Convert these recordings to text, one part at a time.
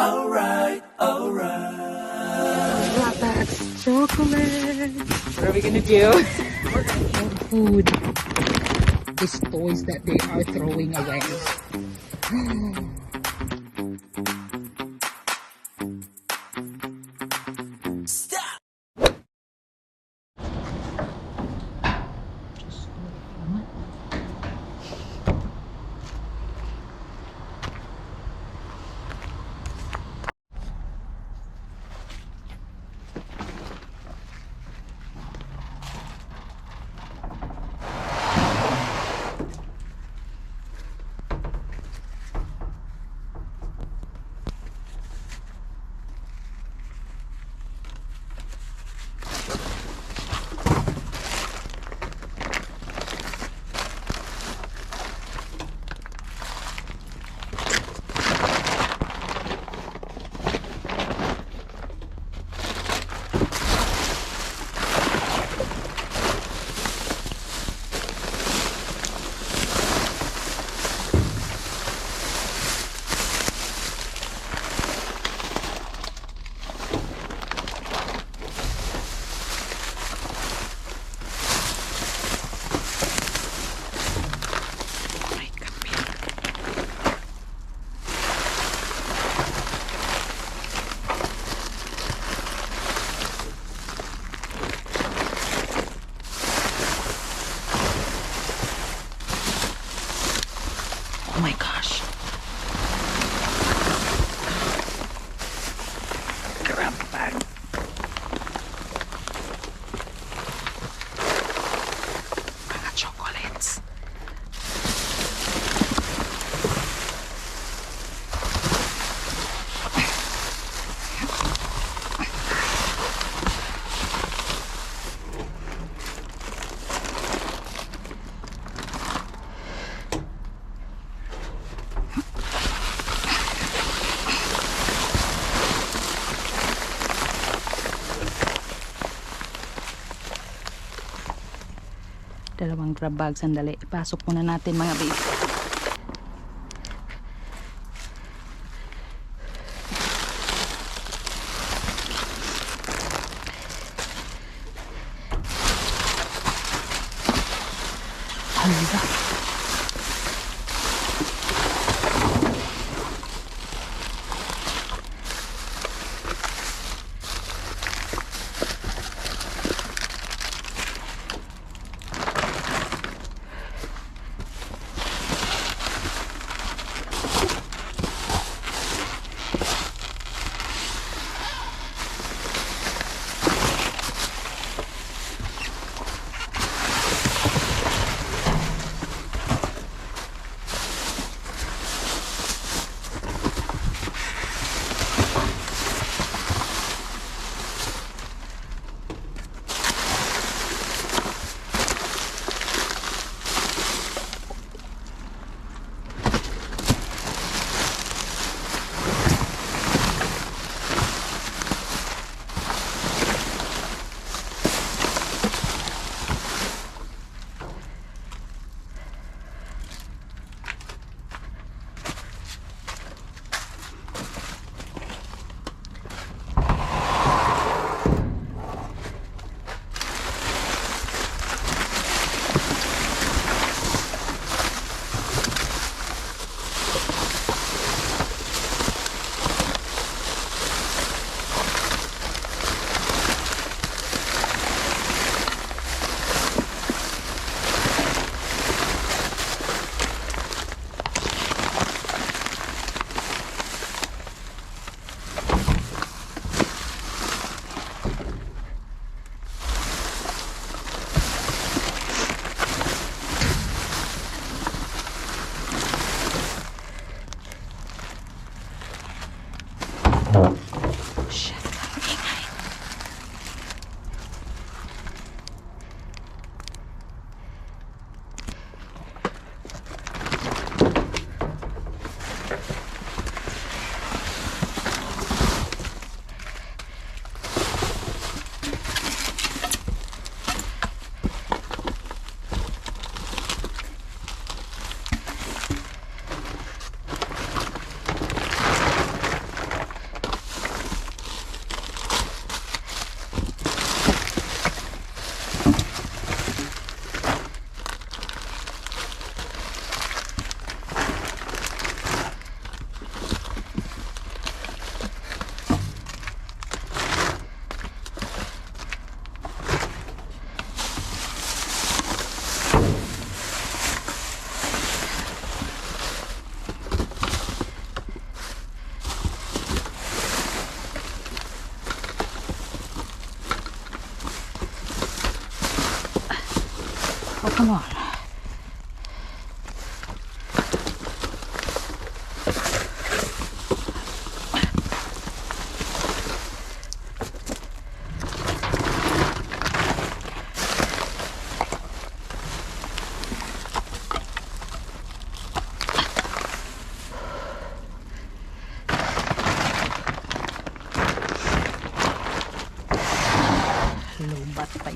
alright, alright. That's chocolate. What are we gonna do? food. These toys that they are throwing away. Grab bag sandali. Ipasok muna natin mga baby. Hala.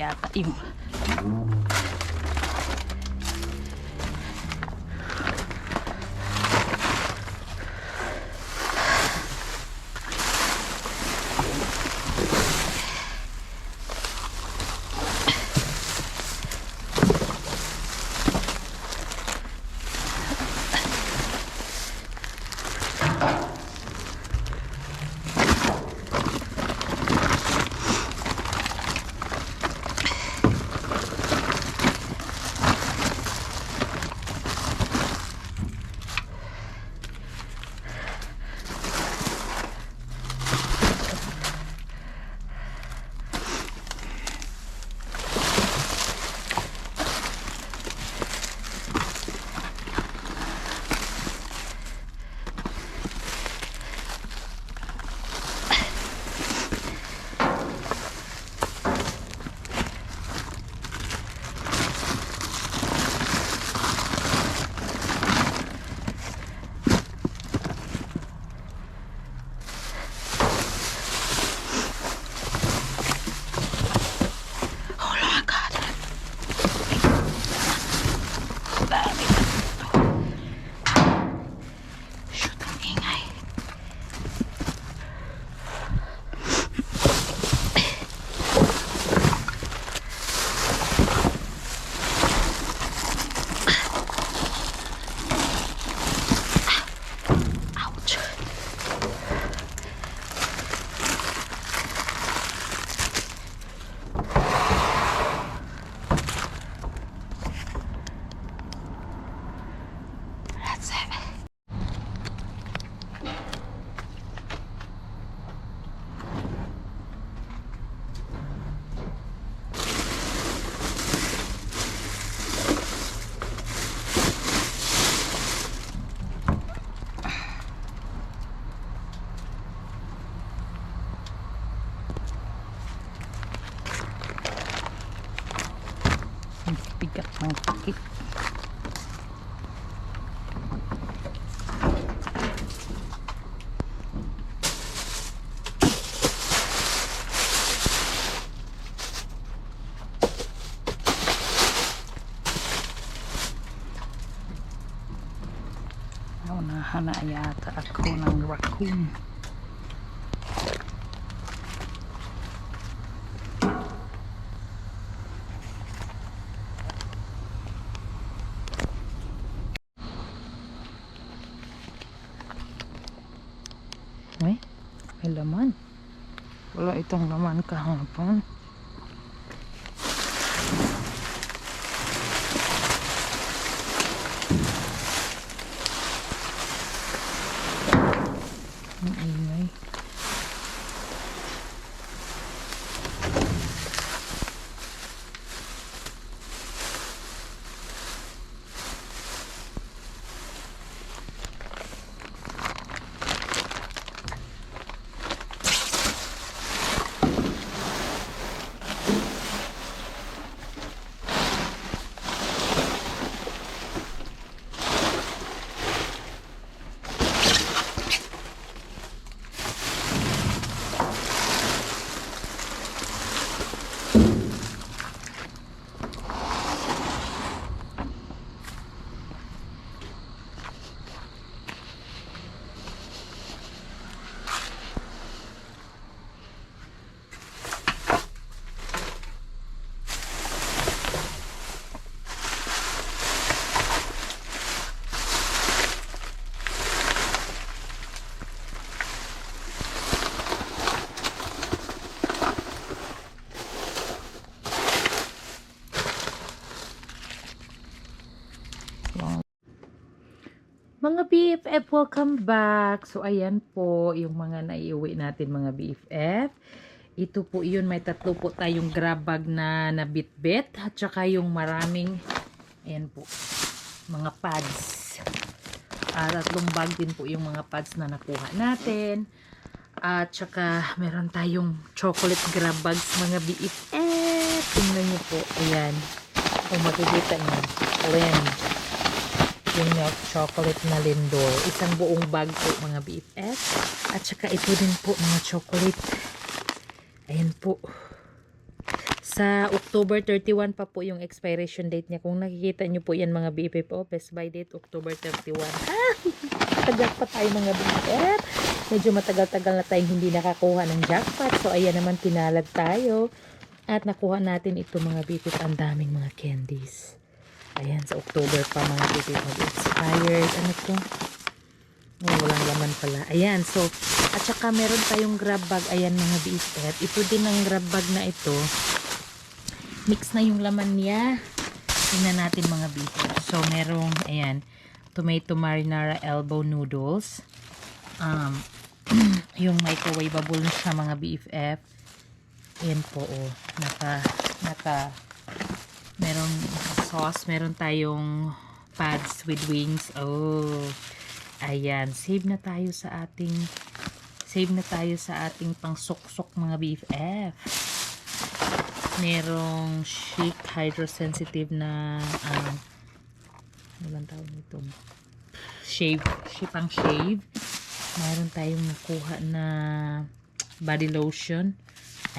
ยาตะอิ่ม hana yata ako ng raccoon. Ay may laman. Wala itong laman kahapon. Ayun. Mga BFF, welcome back! So, ayan po yung mga naiuwi natin mga BFF. Ito po yun, may tatlo po tayong grab bag na nabitbit at saka yung maraming, ayan po, mga pads. At tatlong bag din po yung mga pads na nakuha natin. At saka meron tayong chocolate grab bags mga BFF. Tingnan nyo po, ayan. Kung makikita nyo, orange yung milk chocolate na lindor. Isang buong bag po mga BFF. At saka ito din po mga chocolate. Ayan po. Sa October 31 pa po yung expiration date niya. Kung nakikita niyo po yan mga BFF po, best by date October 31. Ah! Tagal pa tayo mga BFF. Medyo matagal-tagal na tayong hindi nakakuha ng jackpot. So ayan naman pinalad tayo. At nakuha natin ito mga BFF. Ang daming mga candies. Ayan, sa October pa mga BFF mag-expired. Ano to? Oh, walang laman pala. Ayan, so, at saka meron tayong grab bag. Ayan mga BFF. Ito din ang grab bag na ito. Mix na yung laman niya. Tingnan natin mga BFF. So, merong, ayan, tomato marinara elbow noodles. Um, yung microwavable na siya mga BFF. Ayan po, oh. Naka, naka, sauce. Meron tayong pads with wings. Oh, ayan. Save na tayo sa ating, save na tayo sa ating pangsuksok mga BFF merong chic hydrosensitive na um, ano bang tawag nito shave shipang shave mayroon tayong nakuha na body lotion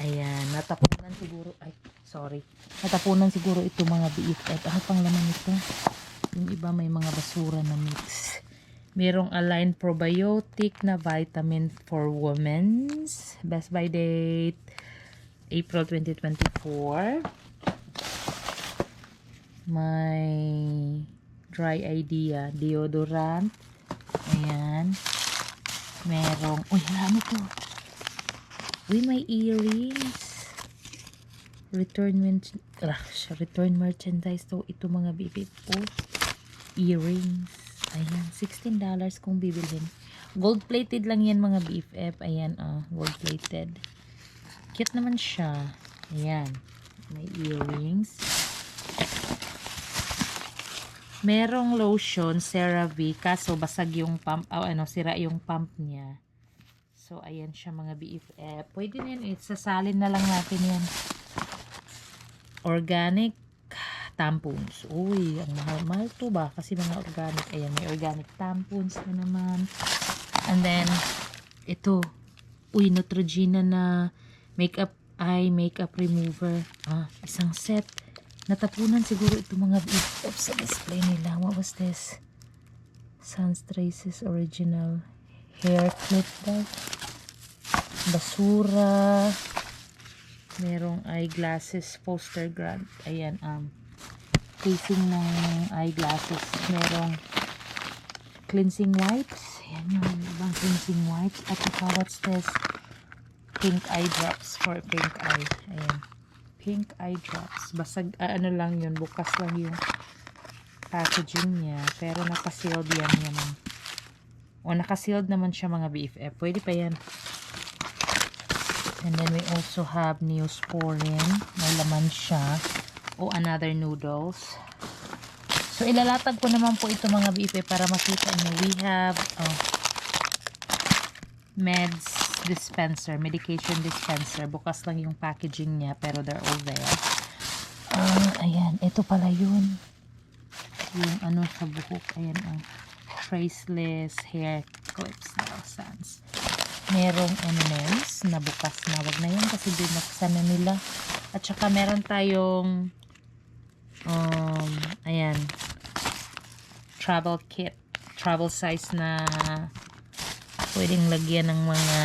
ayan natapunan siguro ay sorry natapunan siguro ito mga BFF ano pang laman nito yung iba may mga basura na mix merong Align Probiotic na vitamin for women's best by date April 2024. May dry idea, deodorant. Ayan. Merong, uy, ano to? Uy, may earrings. Return, ah, return merchandise to. Ito mga bibig po. Earrings. Ayan, $16 kung bibilhin. Gold plated lang yan mga BFF. Ayan, ah, gold plated. Cute naman siya. Ayan. May earrings. Merong lotion, CeraVe, kaso basag yung pump, oh, ano, sira yung pump niya. So, ayan siya mga BFF. Pwede na yan, sasalin na lang natin yan. Organic tampons. Uy, ang mahal-mahal to ba? Kasi mga organic, ayan, may organic tampons na naman. And then, ito, uy, Neutrogena na makeup eye makeup remover. Ah, isang set. Natapunan siguro ito mga BFF sa display nila. What was this? Sans Traces Original Hair Clip daw. Basura. Merong eyeglasses poster grant. Ayan, um, casing ng eyeglasses. Merong cleansing wipes. Ayan yung ibang cleansing wipes. At saka what's this? pink eye drops for pink eye. Ayan. Pink eye drops. Basag, ah, ano lang yun. Bukas lang yung packaging niya. Pero nakasealed yan naman. O, nakasealed naman siya mga BFF. Pwede pa yan. And then we also have Neosporin. May laman siya. O, another noodles. So, ilalatag ko naman po ito mga BFF para makita nyo. We have, oh, meds dispenser, medication dispenser. Bukas lang yung packaging niya, pero they're all there. Ah, ayan. Ito pala yun. Yung ano sa buhok. Ayan ang traceless hair clips na sans. Merong M&M's na bukas na. Wag na yun kasi binuksan na nila. At saka meron tayong um, ayan travel kit. Travel size na pwedeng lagyan ng mga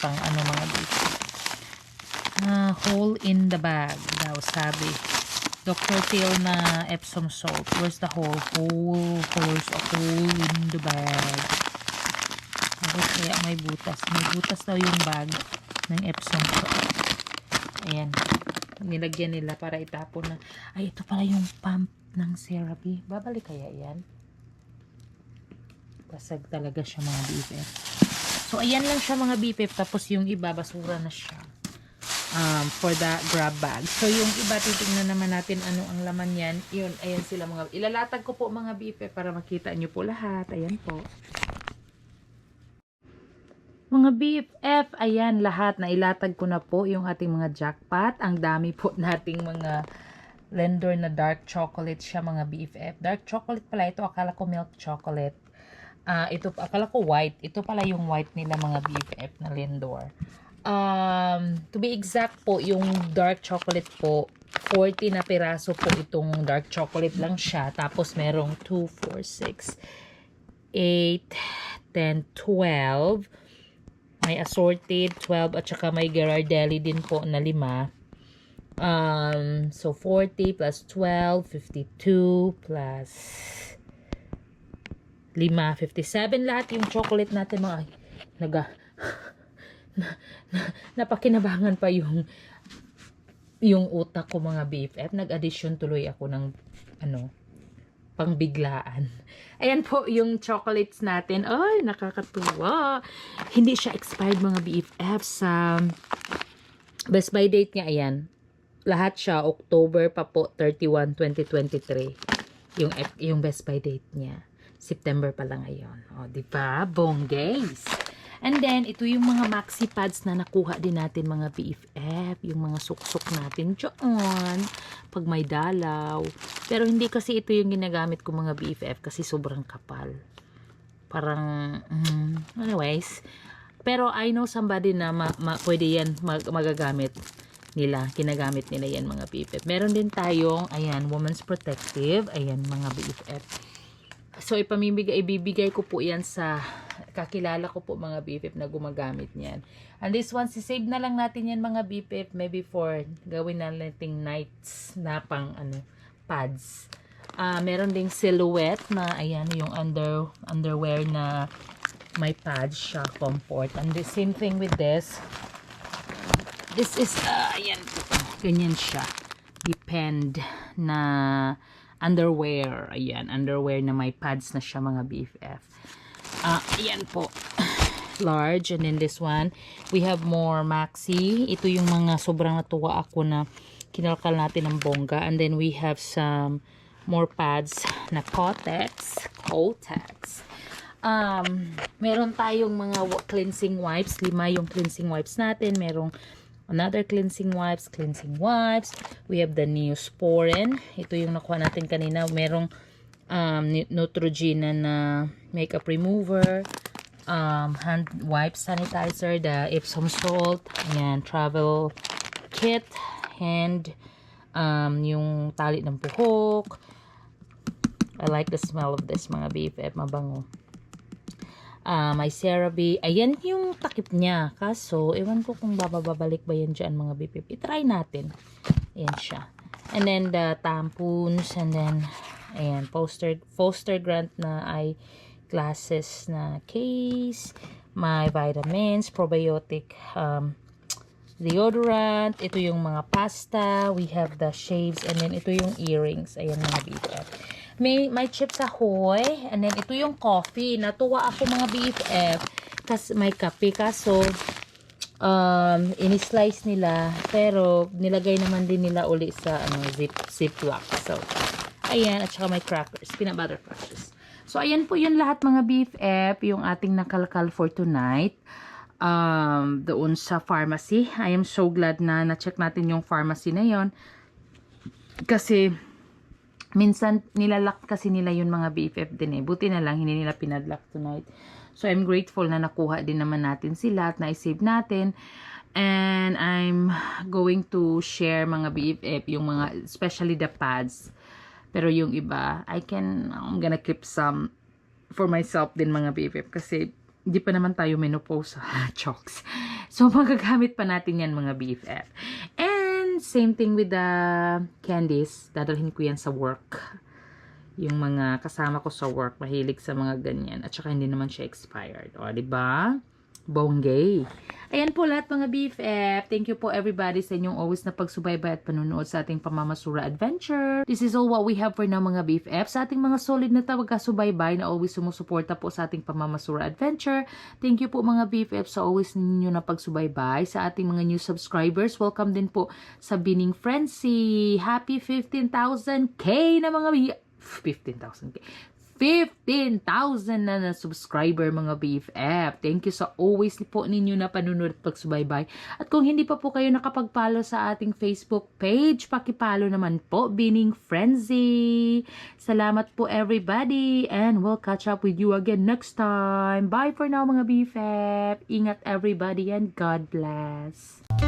pang ano mga dito. Ah, hole in the bag daw sabi. Dr. Phil na Epsom salt. Where's the hole? Hole. There's a hole in the bag. Bakit kaya may butas? May butas daw yung bag ng Epsom salt. Ayan. Nilagyan nila para itapon na. Ay, ito pala yung pump ng CeraVe. Babalik kaya yan? Basag talaga siya mga BFF. So, ayan lang siya mga BFF. Tapos yung iba, basura na siya. um, for the grab bag. So, yung iba, titingnan naman natin ano ang laman yan. Yun, ayan sila mga, ilalatag ko po mga BFF para makita nyo po lahat. Ayan po. Mga BFF, ayan lahat na ilatag ko na po yung ating mga jackpot. Ang dami po nating mga Lendor na dark chocolate siya mga BFF. Dark chocolate pala ito, akala ko milk chocolate. Ah, ito akala ko white. Ito pala yung white nila mga BFF na Lendor. Um, to be exact po, yung dark chocolate po, 40 na piraso po itong dark chocolate lang siya. Tapos merong 2, 4, 6, 8, 10, 12. May assorted 12 at saka may Ghirardelli din po na 5. Um, so 40 plus 12, 52 plus 5, 57 lahat yung chocolate natin mga naga na, na, napakinabangan pa yung yung utak ko mga BFF. Nag-addition tuloy ako ng ano, pangbiglaan. Ayan po yung chocolates natin. Ay, nakakatuwa. Hindi siya expired mga BFF sa best by date niya. Ayan. Lahat siya October pa po 31, 2023. Yung yung best by date niya. September pa lang ngayon. O, di ba? Bonggays. And then, ito yung mga maxi pads na nakuha din natin mga BFF. Yung mga suksok natin dyan. Pag may dalaw. Pero hindi kasi ito yung ginagamit ko mga BFF kasi sobrang kapal. Parang, mm, anyways. Pero I know somebody na ma, ma, pwede yan mag, magagamit nila. Ginagamit nila yan mga BFF. Meron din tayong, ayan, Women's Protective. Ayan, mga BFF. So, ipamimigay, ibibigay ko po yan sa kakilala ko po mga BFF na gumagamit niyan. And this one, sisave na lang natin yan mga BFF maybe for gawin na nating nights na pang ano, pads. Ah, meron ding silhouette na ayan yung under underwear na may pads siya, comfort. And the same thing with this. This is, ah, ayan. Ganyan siya. Depend na underwear. Ayan, underwear na may pads na siya mga BFF. Ah, ayan po. Large. And then this one, we have more maxi. Ito yung mga sobrang natuwa ako na kinalkal natin ng bongga. And then we have some more pads na Kotex. Kotex. Um, meron tayong mga cleansing wipes. Lima yung cleansing wipes natin. Merong another cleansing wipes, cleansing wipes. We have the Neosporin. Ito yung nakuha natin kanina. Merong um, Neutrogena na makeup remover, um, hand wipe sanitizer, the Epsom salt, ayan, travel kit, hand, um, yung tali ng buhok. I like the smell of this mga BFF, mabango. Ah, may CeraVe. Ayan yung takip niya. Kaso, ewan ko kung bababalik ba yan dyan mga BFF. I-try natin. Ayan siya. And then the tampons and then ayan, poster poster grant na eye glasses na case, may vitamins, probiotic um, deodorant, ito yung mga pasta, we have the shaves, and then ito yung earrings. Ayan mga BFF. May, may chips ahoy, and then ito yung coffee. Natuwa ako mga BFF, kasi may kape, kaso um, ini-slice nila, pero nilagay naman din nila uli sa ano, zip, ziplock. So, ayan, at saka may crackers, peanut butter crackers. So, ayan po yun lahat mga BFF, yung ating nakalkal for tonight. Um, doon sa pharmacy. I am so glad na na-check natin yung pharmacy na yon Kasi, minsan nilalak kasi nila yung mga BFF din eh. Buti na lang, hindi nila pinadlock tonight. So, I'm grateful na nakuha din naman natin sila at na-save natin. And I'm going to share mga BFF, yung mga, especially the pads. Pero yung iba, I can, I'm gonna keep some for myself din mga BFF kasi hindi pa naman tayo menopause chokes. So, magagamit pa natin yan mga BFF. And, same thing with the candies. Dadalhin ko yan sa work. Yung mga kasama ko sa work, mahilig sa mga ganyan. At saka hindi naman siya expired. O, ba? Bonggay. Ayan po lahat mga BFF. Thank you po everybody sa inyong always na pagsubaybay at panunood sa ating Pamamasura Adventure. This is all what we have for now mga BFF. Sa ating mga solid na tawaga-subaybay na always sumusuporta po sa ating Pamamasura Adventure. Thank you po mga BFF sa always ninyo na pagsubaybay. Sa ating mga new subscribers, welcome din po sa Bining Frenzy. Happy 15,000k na mga BFF. 15,000k. 15,000 na na subscriber mga BFF. Thank you sa always po ninyo na panunod at pagsubaybay. At kung hindi pa po kayo nakapag-follow sa ating Facebook page, pakipalo naman po, Bining Frenzy. Salamat po everybody and we'll catch up with you again next time. Bye for now mga BFF. Ingat everybody and God bless.